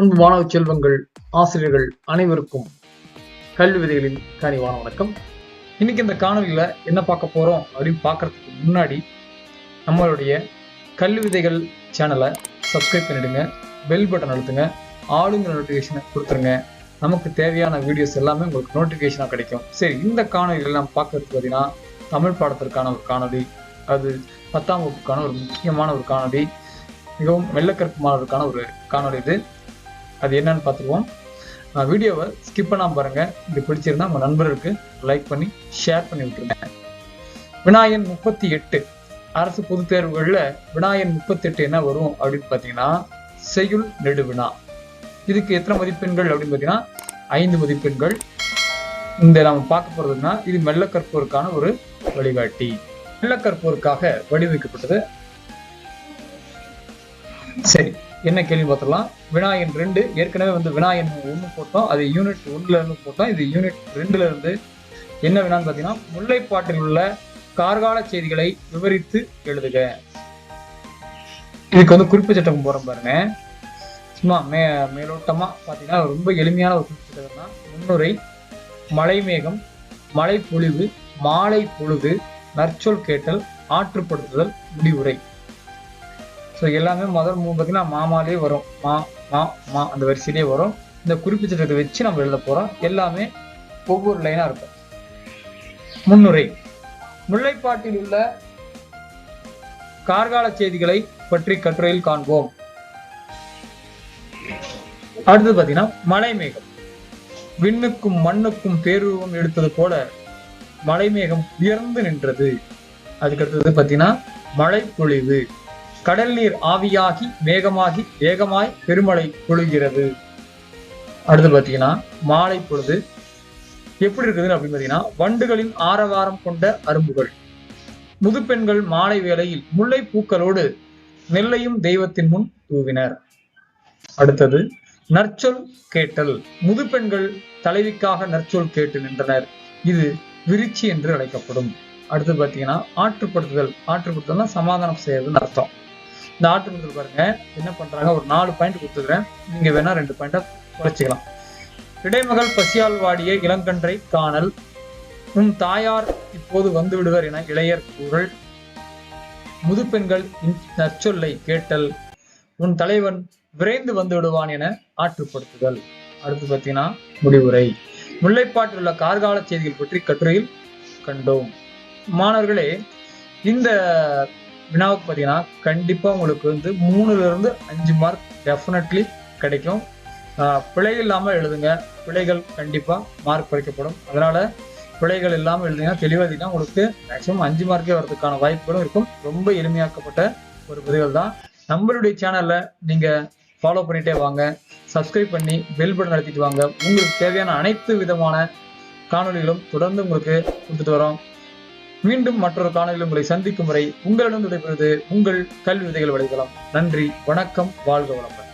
அன்பு மாணவ செல்வங்கள் ஆசிரியர்கள் அனைவருக்கும் கல்வி விதைகளின் கனிவான வணக்கம். இன்னைக்கு இந்த காணொலியில் என்ன பார்க்க போறோம் அப்படின்னு பார்க்கறதுக்கு முன்னாடி நம்மளுடைய கல்வி விதைகள் சேனலை சப்ஸ்கிரைப் பண்ணிடுங்க பெல் பட்டன் அழுத்துங்க ஆளுங்க நோட்டிஃபிகேஷனை கொடுத்துருங்க. நமக்கு தேவையான வீடியோஸ் எல்லாமே உங்களுக்கு நோட்டிஃபிகேஷனாக கிடைக்கும். சரி இந்த காணொலிகள் நாம் பார்க்கறதுக்கு பார்த்தீங்கன்னா தமிழ் பாடத்திற்கான ஒரு காணொலி அது பத்தாம் வகுப்புக்கான ஒரு முக்கியமான ஒரு காணொலி மிகவும் வெள்ளக்கருப்பு மாணவருக்கான ஒரு காணொலி இது. அது என்னன்னு பார்த்துருவோம் வீடியோவை ஸ்கிப் பண்ணாமல் பாருங்க. இது பிடிச்சிருந்தா உங்கள் நண்பர்களுக்கு லைக் பண்ணி ஷேர் பண்ணி விட்டுருங்க. விநாயகன் முப்பத்தி எட்டு. அரசு பொதுத் தேர்வுகளில் விநாயகன் முப்பத்தி எட்டு என்ன வரும் அப்படின்னு பார்த்தீங்கன்னா செய்யுள் நெடுவினா இதுக்கு எத்தனை மதிப்பெண்கள் அப்படின்னு பார்த்தீங்கன்னா ஐந்து மதிப்பெண்கள். இந்த நம்ம பார்க்க போகிறதுனா இது மெல்ல கற்போருக்கான ஒரு வழிகாட்டி. மெல்ல கற்போருக்காக வடிவமைக்கப்பட்டது. சரி. என்ன கேள்வி பார்த்துக்கலாம் வினாயன் ரெண்டு. ஏற்கனவே வந்து வினாயன் ஒன்று போட்டோம். அது யூனிட் ஒன்றுல இருந்து போட்டோம். இது யூனிட் ரெண்டுல இருந்து என்ன வினான்னு பார்த்தீங்கன்னா முல்லைப்பாட்டில் உள்ள கார்கால செய்திகளை விவரித்து எழுதுக. இதுக்கு வந்து குறிப்பு சட்டம் போற பாருங்க. சும்மா மே மேலோட்டமா பார்த்தீங்கன்னா ரொம்ப எளிமையான ஒரு குறிப்பு சட்டம்னா முன்னுரை மலைமேகம் மழை பொழிவு மாலை பொழுது நற்சொல் கேட்டல் ஆற்றுப்படுத்துதல் முடிவுரை. ஸோ எல்லாமே முதல் மூணு பார்த்தீங்கன்னா மாமாலே வரும். மா மா மா அந்த வரிசையிலே வரும். இந்த குறிப்பிச்சிட்டத்தை வச்சு நம்ம எழுத போகிறோம் எல்லாமே ஒவ்வொரு லைனாக இருக்கும். முன்னுரை. முல்லைப்பாட்டில் உள்ள கார்கால செய்திகளை பற்றி கட்டுரையில் காண்போம். அடுத்தது பார்த்தீங்கன்னா மலை மேகம் விண்ணுக்கும் மண்ணுக்கும் பேருருவம் எடுத்தது போல மலை மேகம் உயர்ந்து நின்றது. அதுக்கு அடுத்தது பார்த்தீங்கன்னா மழை பொழிவு கடல் நீர் ஆவியாகி மேகமாகி வேகமாய் பெருமழை பொழுகிறது. அடுத்து பார்த்தீங்கன்னா மாலை பொழுது எப்படி இருக்குது அப்படின்னு பார்த்தீங்கன்னா வண்டுகளின் ஆரவாரம் கொண்ட அரும்புகள். முதுப்பெண்கள் மாலை வேளையில் முல்லை பூக்களோடு நெல்லையும் தெய்வத்தின் முன் தூவினர். அடுத்தது நற்சொல் கேட்டல். முதுப்பெண்கள் தலைவிக்காக நற்சொல் கேட்டு நின்றனர். இது விருச்சி என்று அழைக்கப்படும். அடுத்து பார்த்தீங்கன்னா ஆற்றுப்படுத்துதல். ஆற்றுப்படுத்துதல்னா சமாதானம் செய்யறதுன்னு அர்த்தம். இந்த ஆற்றுப்படுத்தல் பாருங்க என்ன பண்றாங்க? ஒரு நாலு பாயிண்ட் கொடுத்துக்கிறேன் நீங்க வேணா ரெண்டு பாயிண்டை குறைச்சிக்கலாம். இடைமகள் பசியால் வாடிய இளங்கன்றை காணல் உன் தாயார் இப்போது வந்து விடுவர் என இளையர் கூறல். முதுப்பெண்கள் நற்சொல்லை கேட்டல் உன் தலைவன் விரைந்து வந்து விடுவான் என ஆற்றுப்படுத்துதல். அடுத்து பார்த்தீங்கன்னா முடிவுரை. முல்லைப்பாட்டில் உள்ள கார்கால செய்திகள் பற்றி கட்டுரையில் கண்டோம். மாணவர்களே இந்த வினாவுக்கு பார்த்தீங்கன்னா கண்டிப்பாக உங்களுக்கு வந்து மூணுல இருந்து அஞ்சு மார்க் டெஃபினெட்லி கிடைக்கும். பிழை இல்லாமல் எழுதுங்க. பிழைகள் கண்டிப்பாக மார்க் குறைக்கப்படும். அதனால பிழைகள் இல்லாமல் எழுதிங்கன்னா தெளிவாக உங்களுக்கு மேக்ஸிமம் அஞ்சு மார்க்கே வரதுக்கான வாய்ப்புகளும் இருக்கும். ரொம்ப எளிமையாக்கப்பட்ட ஒரு பதிவுகள் தான். நம்மளுடைய சேனலில் நீங்கள் ஃபாலோ பண்ணிட்டே வாங்க. சப்ஸ்கிரைப் பண்ணி பெல் பட்டன் நடத்திட்டு வாங்க. உங்களுக்கு தேவையான அனைத்து விதமான காணொளிகளும் தொடர்ந்து உங்களுக்கு கொடுத்துட்டு வரோம். மீண்டும் மற்றொரு காணொலியில் உங்களை சந்திக்கும் வரை உங்களிடம் விடைபெறுவது உங்கள் கல்வி விதைகள் வலைதளம். நன்றி வணக்கம் வாழ்க வளமுடன்.